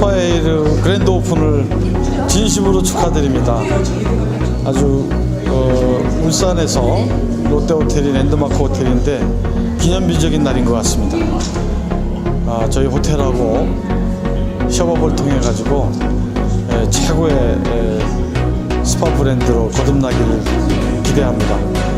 스파이르 그랜드 오픈을 진심으로 축하드립니다. 아주 어, 울산에서 롯데호텔이 랜드마크 호텔인데 기념비적인 날인 것 같습니다. 아, 저희 호텔하고 협업을 통해 가지고 에, 최고의 에, 스파 브랜드로 거듭나기를 기대합니다.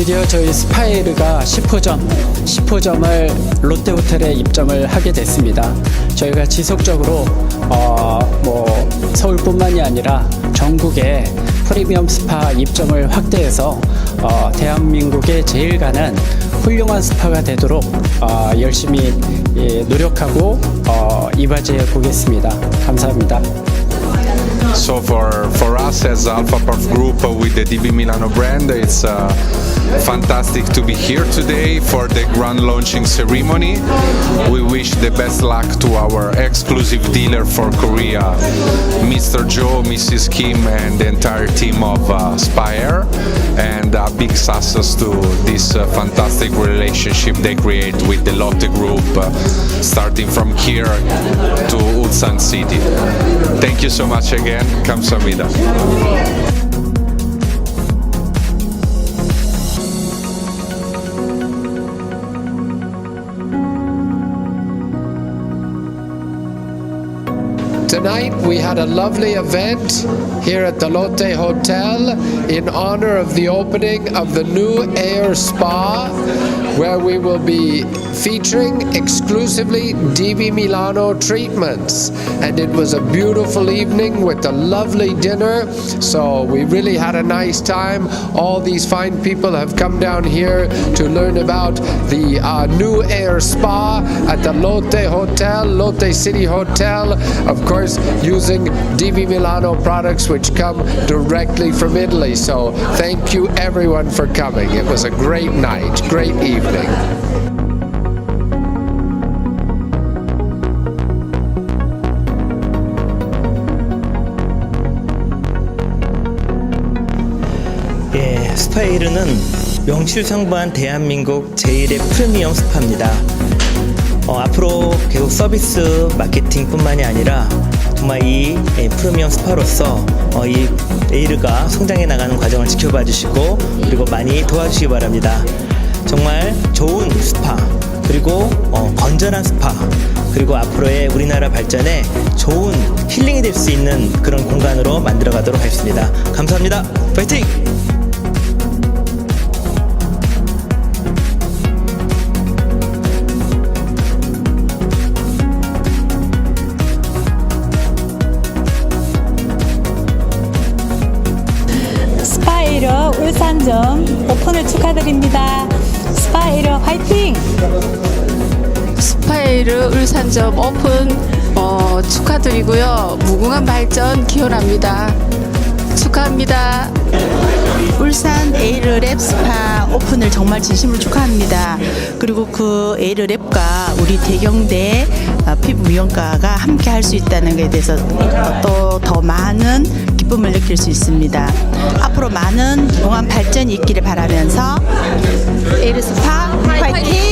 드디어 저희 스파이르가 10호점, 10호점을 롯데호텔에 입점을 하게 됐습니다. 저희가 지속적으로 어, 뭐 서울뿐만이 아니라 전국에 프리미엄 스파 입점을 확대해서 어, 대한민국에 제일 가는 훌륭한 스파가 되도록 어, 열심히 예, 노력하고 어, 이바지해 보겠습니다. 감사합니다. So for for us as Alpha Puff Group with the DB Milano brand, it's uh, fantastic to be here today for the grand launching ceremony. We wish the best luck to our exclusive dealer for Korea, Mr. Joe, Mrs. Kim, and the entire team of uh, Spire, and a big success to this uh, fantastic relationship they create with the Lotte Group, uh, starting from here to Ulsan City. Thank you so much again. 감 Tonight we had a lovely event here at the Lotte Hotel in honor of the opening of the new Air Spa, where we will be featuring exclusively DB Milano treatments. And it was a beautiful evening with a lovely dinner, so we really had a nice time. All these fine people have come down here to learn about the uh, new Air Spa at the Lotte Hotel, Lotte City Hotel. Of course, using DB Milano products which come directly from Italy. So, thank you everyone for coming. It was a great night, great evening. 예, 스파이르는 명실 상부한 대한민국 제일의 프리미엄 스파입니다. 어, 앞으로 계속 서비스 마케팅뿐만이 아니라 정말 이 예, 프리미엄 스파로서 어, 이 에이르가 성장해 나가는 과정을 지켜봐 주시고 그리고 많이 도와주시기 바랍니다. 정말 좋은 스파 그리고 어, 건전한 스파 그리고 앞으로의 우리나라 발전에 좋은 힐링이 될 수 있는 그런 공간으로 만들어 가도록 하겠습니다. 감사합니다. 파이팅! 울산점 오픈을 축하드립니다. 스파이러 화이팅! 스파이르 울산점 오픈 어, 축하드리고요. 무궁한 발전 기원합니다. 축하합니다. 울산 에이르 랩 스파 오픈을 정말 진심으로 축하합니다. 그리고 그 에이르 랩과 우리 대경대 어, 피부 미용과가 함께 할 수 있다는 것에 대해서 또 더 많은 기쁨을 느낄 수 있습니다. 앞으로 많은 무궁한 발전이 있기를 바라면서 에이르 스파 화이팅! 대경 화이팅!